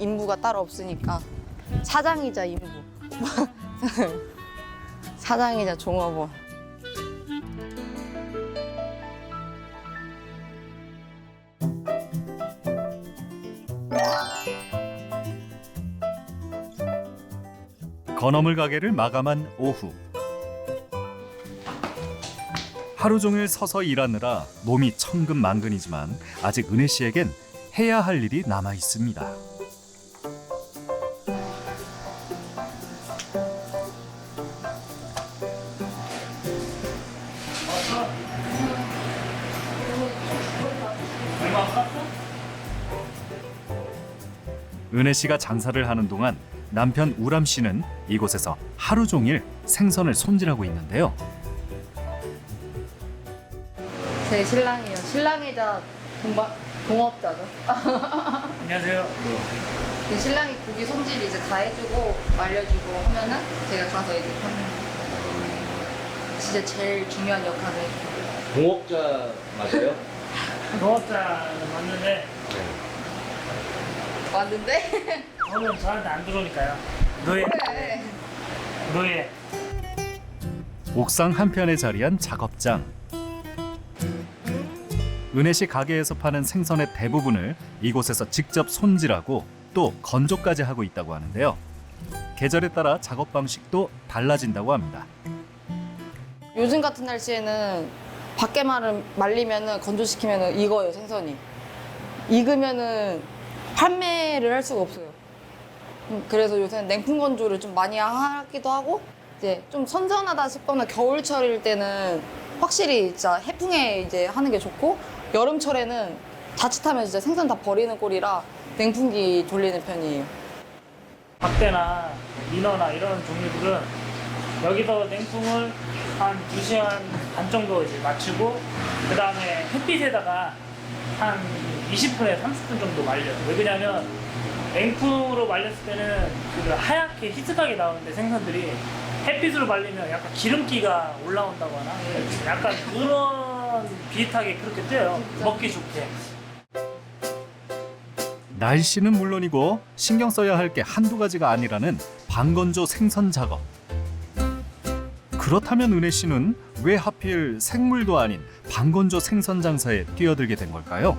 인부가 따로 없으니까 사장이자 인부. 사장이자 종업원. 건어물 가게를 마감한 오후. 하루 종일 서서 일하느라 몸이 천근만근이지만 아직 은혜 씨에겐 해야 할 일이 남아 있습니다. 은혜 씨가 장사를 하는 동안 남편 우람 씨는 이곳에서 하루 종일 생선을 손질하고 있는데요. 제 신랑이요. 신랑이자 동바, 동업자죠. 안녕하세요. 그 신랑이 고기 손질 이제 다 해주고 말려주고 하면은 제가 가서 이제 하는 진짜 제일 중요한 역할을 해요. 동업자 맞아요? 농업자는 맞는데 왔는데? 저는 저한테 안 들어오니까요. 노예, 그래. 노예. 옥상 한편에 자리한 작업장. 은혜 씨 가게에서 파는 생선의 대부분을 이곳에서 직접 손질하고 또 건조까지 하고 있다고 하는데요. 계절에 따라 작업 방식도 달라진다고 합니다. 요즘 같은 날씨에는 밖에 말을 말리면은 건조시키면은 익어요 생선이 익으면은 판매를 할 수가 없어요. 음, 그래서 요새는 냉풍 건조를 좀 많이 하기도 하고 이제 좀 선선하다 싶거나 겨울철일 때는 확실히 진짜 해풍에 이제 하는 게 좋고 여름철에는 자칫하면 진짜 생선 다 버리는 꼴이라 냉풍기 돌리는 편이에요. 박대나 민어나 이런 종류들은 여기서 냉풍을 한 2시간 반 정도 이제 맞추고 그 다음에 햇빛에다가 한 20분에 30분 정도 말려요. 왜 그러냐면 냉풍으로 말렸을 때는 그 하얗게 희석하게 나오는데 생선들이 햇빛으로 말리면 약간 기름기가 올라온다고 하나? 약간 그런 비슷하게 그렇게 뜨요 먹기 좋게. 날씨는 물론이고 신경 써야 할 게 한두 가지가 아니라는 방건조 생선 작업. 그렇다면 은혜 씨는 왜 하필 생물도 아닌 방건조 생선 장사에 뛰어들게 된 걸까요?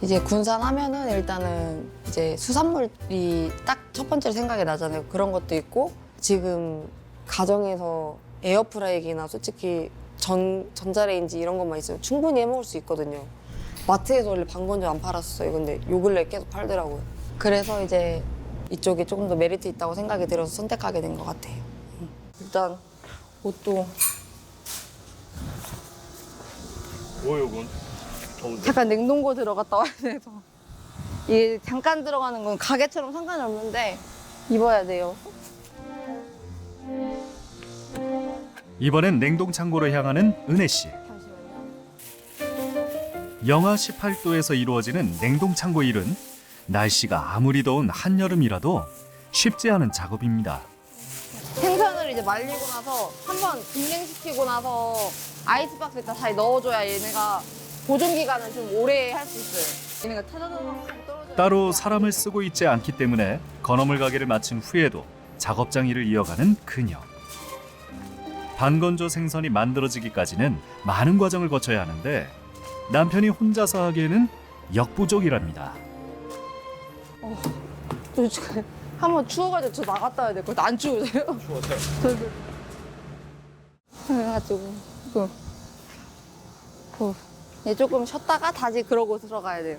이제 군산 하면은 일단은 이제 수산물이 딱 첫 번째로 생각이 나잖아요. 그런 것도 있고 지금 가정에서 에어프라이기나 솔직히 전 전자레인지 이런 것만 있으면 충분히 해 먹을 수 있거든요. 마트에서 원래 방건조 안 팔았어요. 근데 요 근래 계속 팔더라고요. 그래서 이제 이쪽이 조금 더 메리트 있다고 생각이 들어서 선택하게 된 것 같아요. 음. 일단 옷도 뭐요, 이건? 더운데. 잠깐 냉동고 들어갔다 와야 돼서 이게 잠깐 들어가는 건 가게처럼 상관이 없는데 입어야 돼요. 이번엔 냉동 창고로 향하는 은혜 씨. 잠시만요. 영하 18도에서 이루어지는 냉동 창고 일은 날씨가 아무리 더운 한여름이라도 쉽지 않은 작업입니다. 생선을 이제 말리고 나서 한번 분냉시키고 나서 아이스박스에 다 잘 넣어줘야 얘네가 보존 기간을 좀 오래 할 수 있어요. 얘네가 타다다닥 떨어져. 따로 사람을 쓰고 있지 않기 때문에 건어물 가게를 마친 후에도 작업장 일을 이어가는 그녀. 반건조 생선이 만들어지기까지는 많은 과정을 거쳐야 하는데 남편이 혼자서 하기에는 역부족이랍니다. 저 지금 한번 추워가지고 저 나갔다 와야 될 것 같아. 안 추우세요? 추워서요. 저도. 그래가지고 그, 그, 얘 조금 쉬었다가 다시 그러고 들어가야 돼요.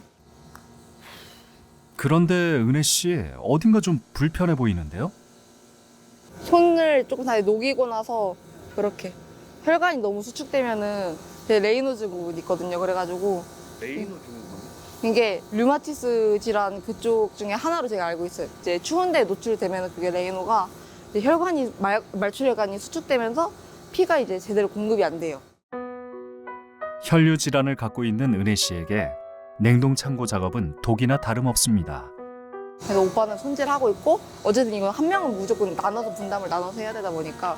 그런데 은혜 씨 어딘가 좀 불편해 보이는데요? 손을 조금 다 녹이고 나서 그렇게 혈관이 너무 수축되면은 제 레이노즈 있거든요. 그래가지고. 이게 류마티스 질환 그쪽 중에 하나로 제가 알고 있어요. 이제 추운데 노출되면 그게 레이노가 이제 혈관이 말, 말출 혈관이 수축되면서 피가 이제 제대로 공급이 안 돼요. 혈류 질환을 갖고 있는 은혜 씨에게 냉동 창고 작업은 독이나 다름없습니다. 그래서 오빠는 손질하고 있고 어쨌든 이건 한 명은 무조건 나눠서 분담을 나눠서 해야 되다 보니까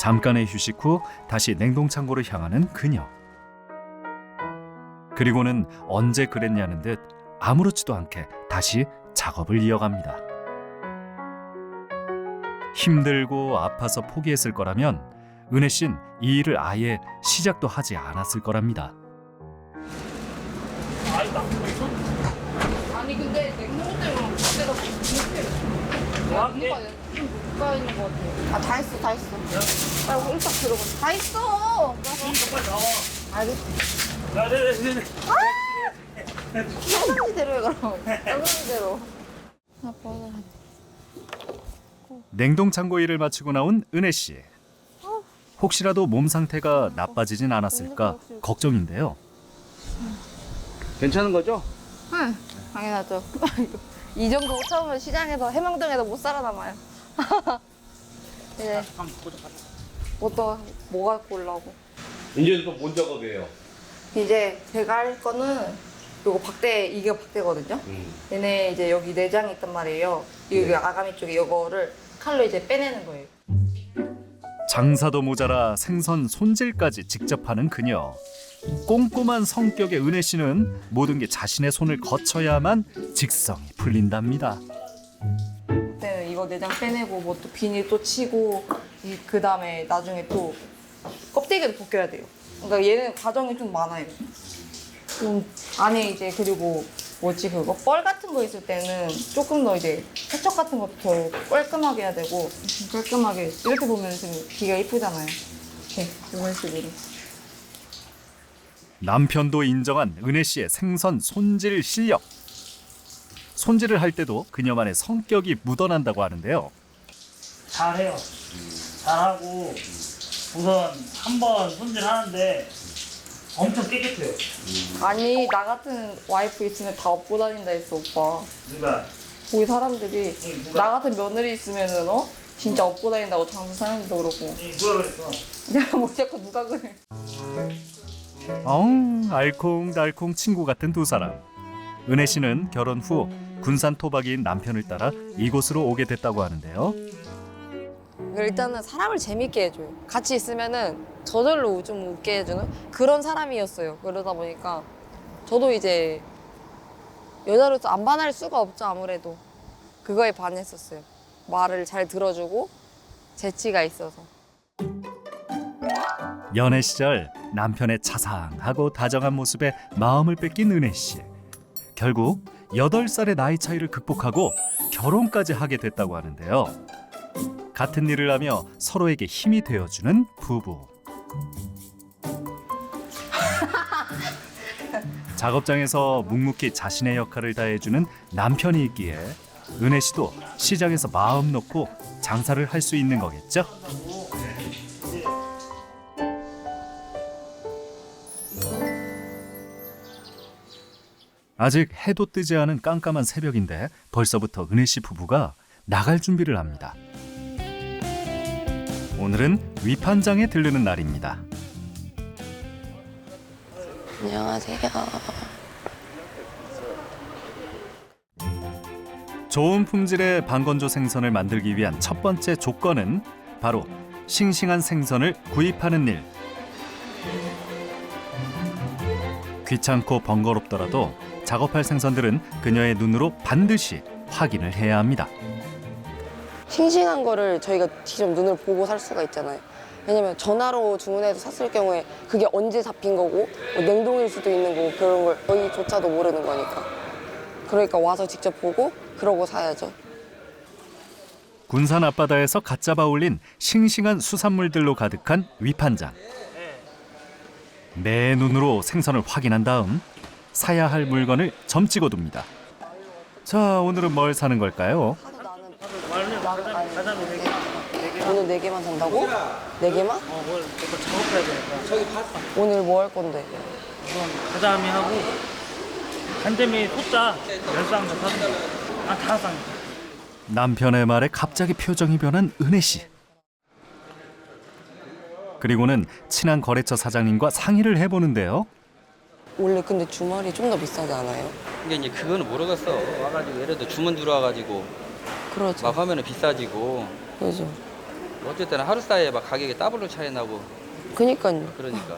잠깐의 휴식 후 다시 냉동 창고로 향하는 그녀. 그리고는 언제 그랬냐는 듯 아무렇지도 않게 다시 작업을 이어갑니다. 힘들고 아파서 포기했을 거라면 은혜 씨는 이 일을 아예 시작도 하지 않았을 거랍니다. 아니 근데 냉동 때문에 밖에다 이렇게 와 뭔가 좀 녹아 있는 것 같아. 아다 했어 다 했어. 빨리 일단 들어가. 다 했어. 빨리 나와 알겠어. 야 네네네 평상시대로 해 그럼. 평상시대로. 아 버려. 냉동 창고 일을 마치고 나온 은혜 씨. 혹시라도 몸 상태가 나빠지진 않았을까 걱정인데요. 괜찮은 거죠? 응, 당연하죠. 이 정도 참으면 시장에서 해명동에서 못 살아남아요. 이제 뭐또 뭐 갖고 오려고. 이제 또 뭔 작업이에요? 이제 제가 할 거는 요거 박대 이게 박대거든요. 음. 얘네 이제 여기 내장이 있단 말이에요. 여기 네. 아가미 쪽에 요거를 칼로 이제 빼내는 거예요. 장사도 모자라 생선 손질까지 직접 하는 그녀. 꼼꼼한 성격의 은혜 씨는 모든 게 자신의 손을 거쳐야만 직성이 풀린답니다. 그때는 이거 내장 빼내고 뭐 또 비닐 또 치고 그 다음에 나중에 또 껍데기도 벗겨야 돼요. 그러니까 얘는 과정이 좀 많아요. 좀 안에 이제 그리고 뭐지 그거 뻘 같은 거 있을 때는 조금 더 이제 세척 같은 것도 더 깔끔하게 해야 되고 깔끔하게 이렇게 보면 좀 귀가 이쁘잖아요. 이렇게 이런 식으로. 남편도 인정한 은혜 씨의 생선 손질 실력. 손질을 할 때도 그녀만의 성격이 묻어난다고 하는데요. 잘해요 잘하고 우선 한 번 손질하는데 엄청 깨끗해요 아니 나 같은 와이프 있으면 다 업고 다닌다 했어 오빠. 누가 거기 사람들이 응, 누가? 나 같은 며느리 있으면은 어 진짜 업고 다닌다고 장사 사람들도 그러고 이 누가 그랬어 내가 뭐 자꾸 누가 그래 엉 알콩달콩 친구 같은 두 사람. 은혜 씨는 결혼 후 군산 토박이인 남편을 따라 이곳으로 오게 됐다고 하는데요. 일단은 사람을 재밌게 해줘요. 같이 있으면은 저절로 좀 웃게 해주는 그런 사람이었어요. 그러다 보니까 저도 이제 여자로서 안 반할 수가 없죠 아무래도. 그거에 반했었어요. 말을 잘 들어주고 재치가 있어서. 연애 시절 남편의 자상하고 다정한 모습에 마음을 뺏긴 은혜 씨. 결국 8살의 나이 차이를 극복하고 결혼까지 하게 됐다고 하는데요. 같은 일을 하며 서로에게 힘이 되어주는 부부. 작업장에서 묵묵히 자신의 역할을 다해주는 남편이 있기에 은혜 씨도 시장에서 마음 놓고 장사를 할 수 있는 거겠죠? 아직 해도 뜨지 않은 깜깜한 새벽인데 벌써부터 은혜 씨 부부가 나갈 준비를 합니다. 오늘은 위판장에 들르는 날입니다. 안녕하세요 좋은 품질의 방건조 생선을 만들기 위한 첫 번째 조건은 바로 싱싱한 생선을 구입하는 일. 귀찮고 번거롭더라도 작업할 생선들은 그녀의 눈으로 반드시 확인을 해야 합니다. 싱싱한 거를 저희가 직접 눈을 보고 살 수가 있잖아요. 왜냐면 전화로 주문해서 샀을 경우에 그게 언제 잡힌 거고 뭐 냉동일 수도 있는 거고 그런 걸 저희조차도 모르는 거니까. 그러니까 와서 직접 보고 그러고 사야죠. 군산 앞바다에서 갓 잡아 올린 싱싱한 수산물들로 가득한 위판장. 내 눈으로 생선을 확인한 다음 사야 할 물건을 점 찍어 둡니다. 자, 오늘은 뭘 사는 걸까요? 가자미 네 개. 네 개. 오늘 네 개만 산다고? 네 개만? 어, 뭘 이거 작업해야 되니까. 오늘 뭐 할 건데? 우선 가자미 하고 간재미 소자 열쌍도 사는 거. 아, 다 쌍. 남편의 말에 갑자기 표정이 변한 은혜 씨. 그리고는 친한 거래처 사장님과 상의를 해보는데요. 원래 근데 주말이 좀 더 비싸지 않아요? 근데 이제 그거는 모르겠어. 와가지고 예를 들어 주문 들어와가지고 그렇죠. 막 하면은 비싸지고 그죠. 어쨌든 하루 사이에 막 가격이 더블로 차이 나고 그니까요. 그러니까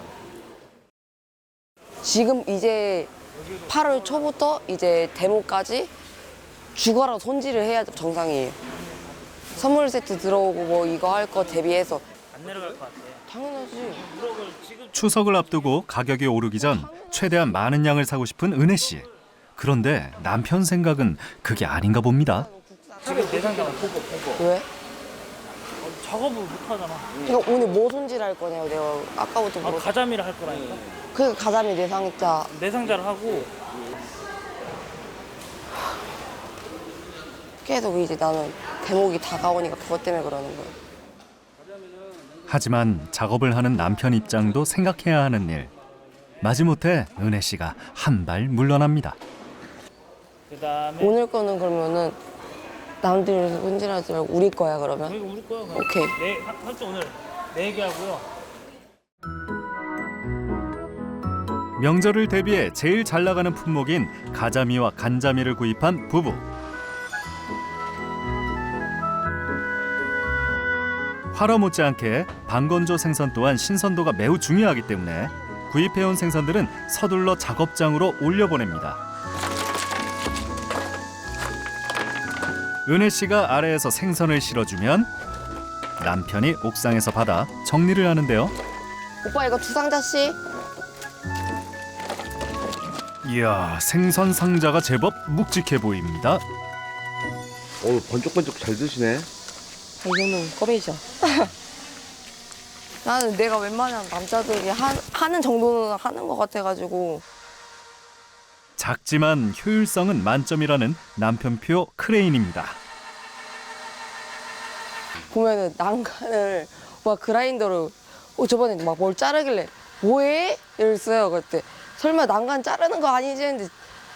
지금 이제 8월 초부터 이제 데모까지 죽어라 손질을 해야 정상이에요. 선물 세트 들어오고 뭐 이거 할 거 대비해서 안 내려갈 것 같아. 당연하지. 추석을 앞두고 가격이 오르기 전 최대한 많은 양을 사고 싶은 은혜 씨. 그런데 남편 생각은 그게 아닌가 봅니다. 지금 내상자가 보고 보고 왜? 작업을 못 하잖아. 그러니까 오늘 뭐 손질할 거냐고 내가 아까부터 아, 물었. 가자미를 할 거라니까. 그 가자미 내상자 내상자를 하고 계속 이제 나는 대목이 다가오니까 그것 때문에 그러는 거야. 하지만 작업을 하는 남편 입장도 생각해야 하는 일. 마지못해 은혜 씨가 한 발 물러납니다. 그다음에 오늘 거는 그러면은 남들 손질하지 말고 우리 거야 그러면. 이거 우리 거야. 그럼. 오케이. 네, 할때 오늘 네 개 하고요. 명절을 대비해 제일 잘 나가는 품목인 가자미와 간자미를 구입한 부부. 활어 못지않게 방건조 생선 또한 신선도가 매우 중요하기 때문에 구입해온 생선들은 서둘러 작업장으로 올려보냅니다. 은혜 씨가 아래에서 생선을 실어주면 남편이 옥상에서 받아 정리를 하는데요. 오빠 이거 두 상자씩. 이야 생선 상자가 제법 묵직해 보입니다. 어 번쩍번쩍 잘 드시네. 아, 이거는 껌이죠. 나는 내가 웬만하면 남자들이 하, 하는 정도는 하는 것 같아가지고 작지만 효율성은 만점이라는 남편표 크레인입니다. 보면은 난간을 막 그라인더로 어 저번에 막 뭘 자르길래 뭐해? 이랬어요 그때. 설마 난간 자르는 거 아니지? 했는데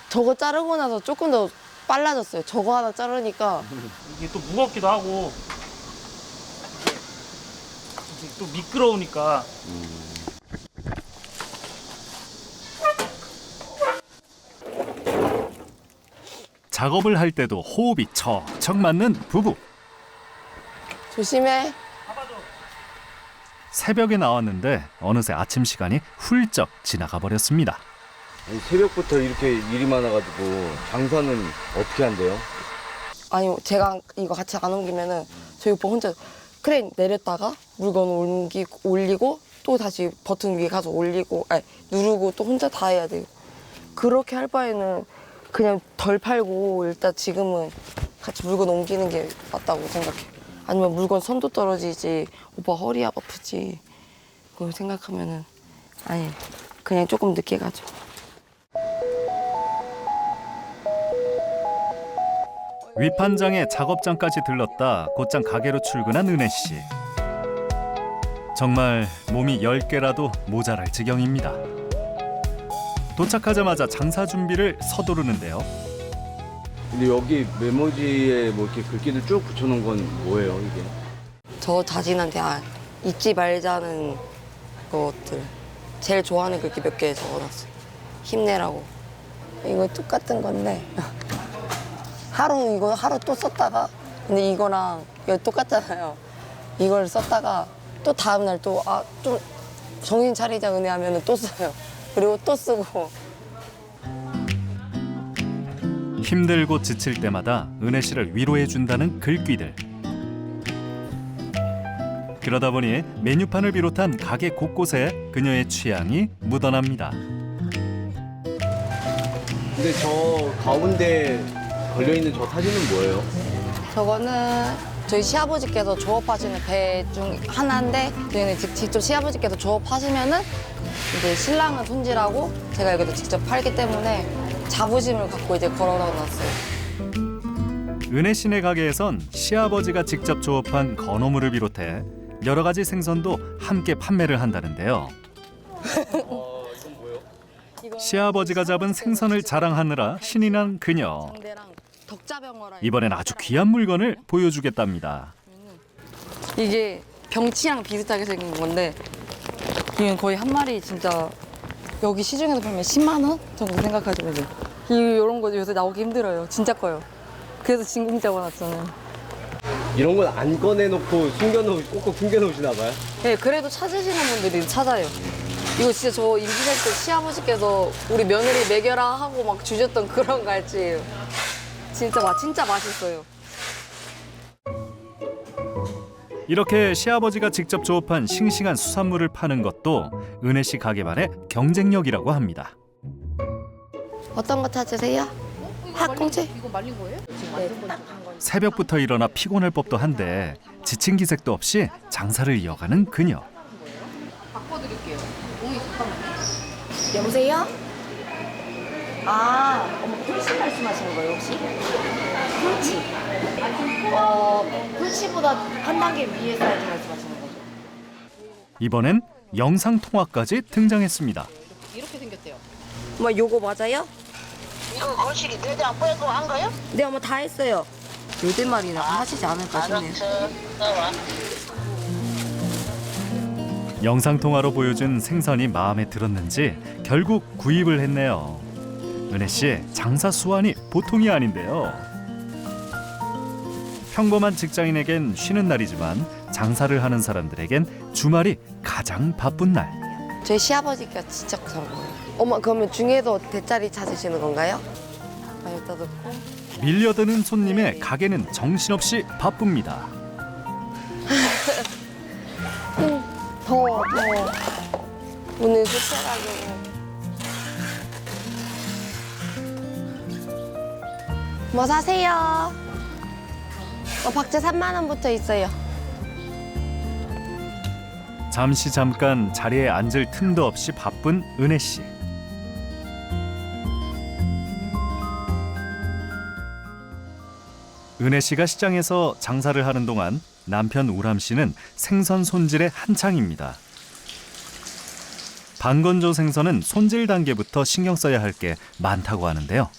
저거 자르고 나서 조금 더 빨라졌어요. 저거 하나 자르니까. 이게 또 무겁기도 하고. 이게, 또 미끄러우니까. 작업을 할 때도 호흡이 척척 맞는 부부. 조심해 새벽에 나왔는데 어느새 아침 시간이 훌쩍 지나가 버렸습니다. 아니, 새벽부터 이렇게 일이 많아가지고 장사는 어떻게 한대요? 아니 제가 이거 같이 안 옮기면은 저희 오빠 혼자 크레인 내렸다가 물건 옮기고 올리고 또 다시 버튼 위에 가서 올리고 아니 누르고 또 혼자 다 해야 돼요. 그렇게 할 바에는 그냥 덜 팔고 일단 지금은 같이 물건 옮기는 게 맞다고 생각해. 아니면 물건 선도 떨어지지 오빠 허리 아프지 그걸 생각하면은 아니 그냥 조금 늦게 가죠. 위판장에 작업장까지 들렀다 곧장 가게로 출근한 은혜 씨. 정말 몸이 열 개라도 모자랄 지경입니다. 도착하자마자 장사 준비를 서두르는데요. 근데 여기 메모지에 뭐 이렇게 글귀들 쭉 붙여놓은 건 뭐예요 이게? 저 자신한테 아, 잊지 말자는 것들. 제일 좋아하는 글귀 몇 개 적어놨어요. 힘내라고. 이거 똑같은 건데. 하루 이거 하루 또 썼다가 근데 이거랑 이거 똑같잖아요. 이걸 썼다가 또 다음날 또 아 좀 정신 차리자 은혜 하면은 또 써요. 그리고 또 쓰고 힘들고 지칠 때마다 은혜 씨를 위로해 준다는 글귀들. 그러다 보니 메뉴판을 비롯한 가게 곳곳에 그녀의 취향이 묻어납니다. 근데 저 가운데 걸려 있는 저 사진은 뭐예요? 저거는 저희 시아버지께서 조업하시는 배 중 하나인데 저희는 직- 직접 시아버지께서 조업하시면은 이제 신랑은 손질하고 제가 여기도 직접 팔기 때문에 자부심을 갖고 이제 걸어다 놨어요. 은혜 씨네 가게에선 시아버지가 직접 조업한 건어물을 비롯해 여러 가지 생선도 함께 판매를 한다는데요. 시아버지가 잡은 생선을 자랑하느라 신이 난 그녀. 덕자병어라. 이번엔 아주 귀한 물건을 보여주겠답니다. 이게 병치랑 비슷하게 생긴 건데 이건 거의 한 마리 진짜 여기 시중에서 팔면 10만 원 정도 생각하시면 돼요. 이 이런 거 요새 나오기 힘들어요. 진짜 커요. 그래서 진공 잡아놨잖아요. 이런 건 안 꺼내놓고 숨겨놓 꼭꼭 숨겨놓으시나 봐요? 네, 그래도 찾으시는 분들이 찾아요. 이거 진짜 저 임신할 때 시아버지께서 우리 며느리 먹여라 하고 막 주셨던 그런 갈치예요. 진짜 맛 진짜 맛있어요. 이렇게 시아버지가 직접 조업한 싱싱한 수산물을 파는 것도 은혜 씨 가게만의 경쟁력이라고 합니다. 어떤 거 찾으세요? 학꽁치? 이거 말린 거예요? 새벽부터 일어나 피곤할 법도 한데 지친 기색도 없이 장사를 이어가는 그녀. 바꿔드릴게요. 오이 잠깐만요. 여보세요? 아, 어머 꿀치 말씀하시는 거예요 혹시? 꿀치. 어, 꿀치보다 한 단계 위에 사이즈 말씀하시는 거죠? 이번엔 영상 통화까지 등장했습니다. 이렇게 생겼대요. 엄마 요거 맞아요? 이거 거실이 내장 빼고 한 거요? 네, 엄마 다 했어요. 여덟 마리나 하시지 않을까 싶네요. 알았어. 나와. 영상 통화로 보여준 생선이 마음에 들었는지 결국 구입을 했네요. 은혜 씨 장사 수완이 보통이 아닌데요. 평범한 직장인에겐 쉬는 날이지만 장사를 하는 사람들에겐 주말이 가장 바쁜 날. 저희 시아버지가 진짜 그런 거예요. 엄마 그러면 중에도 대짜리 찾으시는 건가요? 아, 여기다 넣고. 밀려드는 손님의 가게는 정신없이 바쁩니다. 더워. 오늘 수채가게고. 뭐 사세요? 어, 박제 3만 원부터 있어요. 잠시 잠깐 자리에 앉을 틈도 없이 바쁜 은혜 씨. 은혜 씨가 시장에서 장사를 하는 동안 남편 우람 씨는 생선 손질에 한창입니다. 반건조 생선은 손질 단계부터 신경 써야 할 게 많다고 하는데요.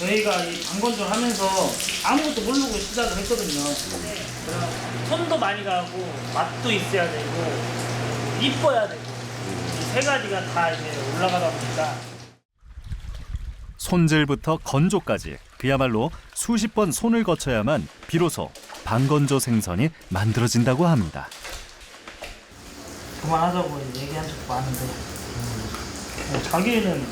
저희가 이 방건조를 하면서 아무것도 모르고 시작을 했거든요. 그래서 손도 많이 가고 맛도 있어야 되고 이뻐야 되고 이 세 가지가 다 이제 올라가다 보니까 손질부터 건조까지 그야말로 수십 번 손을 거쳐야만 비로소 반건조 생선이 만들어진다고 합니다. 그만하자고 이제 얘기한 적도 많은데 어, 자기는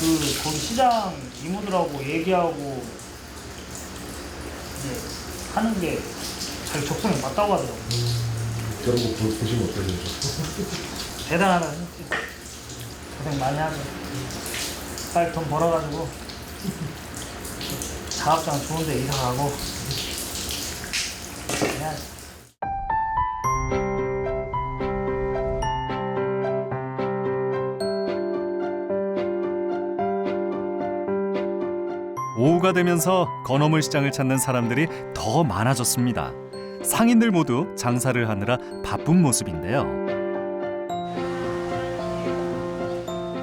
그 거기 시장 이모들하고 얘기하고 이제 하는 게 자기 적성에 맞다고 하더라고. 저런 거 보- 보시면 어떠세요? 대단하다 진짜. 고생 많이 하죠. 빨리 돈 벌어가지고 사업장 좋은데 이사 가고 오후가 되면서 건어물 시장을 찾는 사람들이 더 많아졌습니다. 상인들 모두 장사를 하느라 바쁜 모습인데요.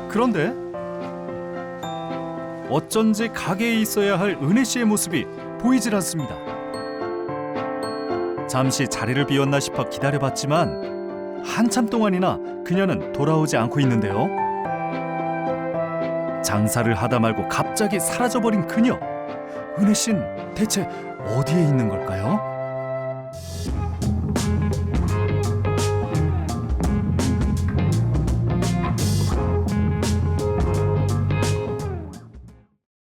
그런데 어쩐지 가게에 있어야 할 은혜 씨의 모습이 보이질 않습니다. 잠시 자리를 비웠나 싶어 기다려봤지만 한참 동안이나 그녀는 돌아오지 않고 있는데요. 장사를 하다 말고 갑자기 사라져버린 그녀. 은혜씨는 대체 어디에 있는 걸까요?